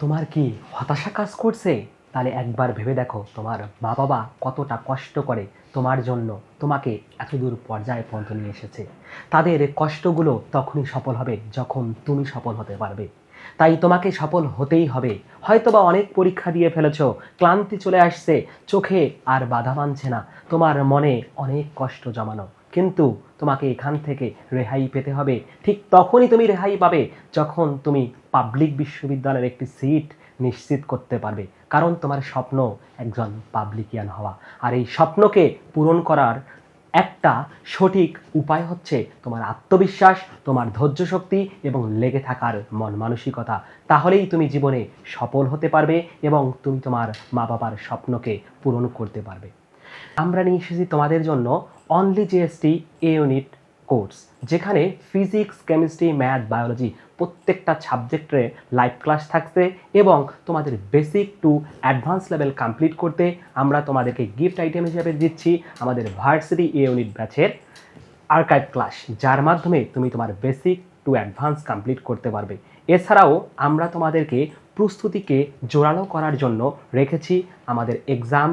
তোমার কি হতাশা কাজ করছে? তাহলে একবার ভেবে দেখো তোমার মা বাবা কতটা কষ্ট করে তোমার জন্য তোমাকে এতদূর পর্যায়ে পর্যন্ত নিয়ে এসেছে। তাদের কষ্টগুলো তখনই সফল হবে যখন তুমি সফল হতে পারবে। তাই তোমাকে সফল হতেই হবে। হয়তোবা অনেক পরীক্ষা দিয়ে ফেলেছো, ক্লান্তি চলে আসছে, চোখে আর বাধা মানছে না, তোমার মনে অনেক কষ্ট জমানো। কিন্তু তোমাকে এখান থেকে রেহাই পেতে হবে। ঠিক তখনই তুমি রেহাই পাবে যখন তুমি পাবলিক বিশ্ববিদ্যালয়ের একটি সিট নিশ্চিত করতে পারবে। কারণ তোমার স্বপ্ন একজন পাবলিকিয়ান হওয়া। আর এই স্বপ্নকে পূরণ করার একটা সঠিক উপায় হচ্ছে তোমার আত্মবিশ্বাস, তোমার ধৈর্য শক্তি এবং লেগে থাকার মন মানসিকতা। তাহলেই তুমি জীবনে সফল হতে পারবে এবং তুমি তোমার মা বাবার স্বপ্নকে পূরণ করতে পারবে। আমরা নিয়ে এসেছি তোমাদের জন্য only GST A unit course, যেখানে ফিজিক্স, কেমিস্ট্রি, ম্যাথ, বায়োলজি প্রত্যেকটা সাবজেক্টে লাইভ ক্লাস থাকছে এবং তোমাদের basic to advance level complete করতে আমরা তোমাদেরকে গিফট আইটেম হিসেবে দিচ্ছি আমাদের ভার্সিটি এ ইউনিট ব্যাচের আর্কাইভ ক্লাস, যার মাধ্যমে তুমি তোমার বেসিক টু অ্যাডভান্স কমপ্লিট করতে পারবে। এছাড়াও আমরা তোমাদেরকে প্রস্তুতিকে জোরালো করার জন্য রেখেছি আমাদের এক্সাম